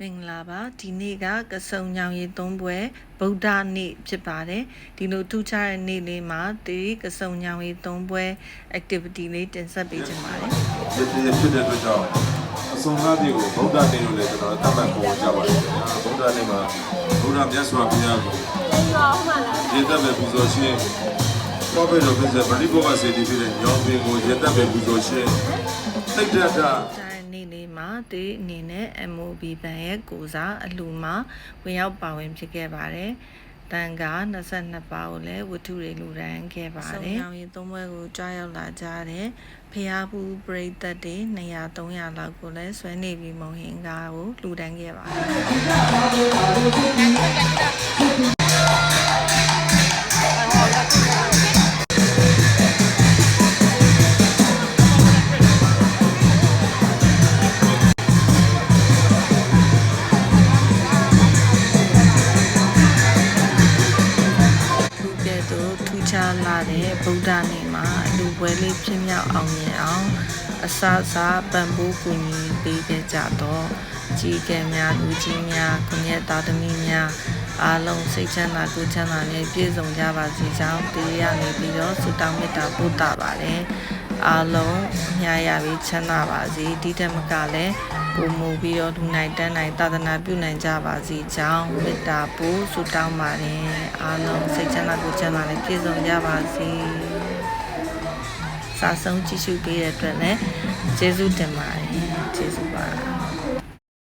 မင်္ဂလာပါဒီနေ့ကကစုံညောင်ရီသုံးပွဲဗုဒ္ဓနေ့ဖြစ်ပါတယ်ဒီလိုထူးခြားတဲ့နေ့လေးမှာဒီကစုံညောင်ရီသုံးပွဲ activity လေးတင်ဆက်ပေးချင်ပါတယ်ဖြစ်ဖြစ်ဖြစ်တဲ့အတွက်ကြောင့်အစုံသားတွေကိုဗုဒ္ဓနေ့လို့လည်းကျွန်တော်သတ်မှတ်ပေါ်ကြပါတယ်ခင်ဗျာဗုဒ္ဓနေ့မှာဗုဒ္ဓမြတ်စွာဘုရားကိုရေတပ်ပဲပူဇော်ခြင်းဘောဘေတော်ဖြစ်တဲ့ပရိဘောဂစေတီဖြစ်တဲ့ညောင်ပင်ကိုရေတပ်ပဲပူဇော်ခြင်းစိတ်ဓာတ်ကျတဲ့နေ့လေး မှာဒီအနေနဲ့ MOB ဘန်ရဲ့ကိုစားအလှမှာဝင်ရောက်ပါဝင်ဖြစ်ခဲ့ပါတယ်တန်က22ပါးကိုလည်းဝတ္ထုတွေလူဒန်းခဲ့ပါတယ်။ဆောင်းရင်သုံးဘွဲကိုကြားရောက်လာကြတဲ့ဖျားဘူးပရိသတ်တွေ200 300လောက်ကိုလည်းဆွဲနေပြီးမုံဟင်ကားကိုလူဒန်းခဲ့ပါတယ်။ သို့ထူးခြားလာတဲ့ဗုဒ္ဓနေ့မှာအလူပွဲလေးဖြစ်မြောက်အောင်မြင်အောင်အစအစပံ့ပိုးကူညီပေးခဲ့ကြတော့ကြီးကဲများလူကြီးများခွန်ရဲ့သားသမီးများအားလုံးစိတ်ချမ်းသာကိုယ်ချမ်းသာနဲ့ပြည့်စုံကြပါစေကြောင်းတေးရနေပြီးတော့ဆုတောင်းမေတ္တာပို့တာပါတယ် အားလုံးအများရပြီးချမ်းသာပါစေဒီတက်မကလည်းကိုမူပြီးတော့လူနိုင်တန်းနိုင်သာသနာပြုနိုင်ကြပါစေကြောင်းမေတ္တာပို့ဆုတောင်းပါတယ်အားလုံးစိတ်ချမ်းသာကိုယ်ချမ်းသာနဲ့ပြည့်စုံကြပါစေစာဆုံးကြည့်ရှုပေးတဲ့အတွက်လည်းကျေးဇူးတင်ပါတယ်ကျေးဇူးပါ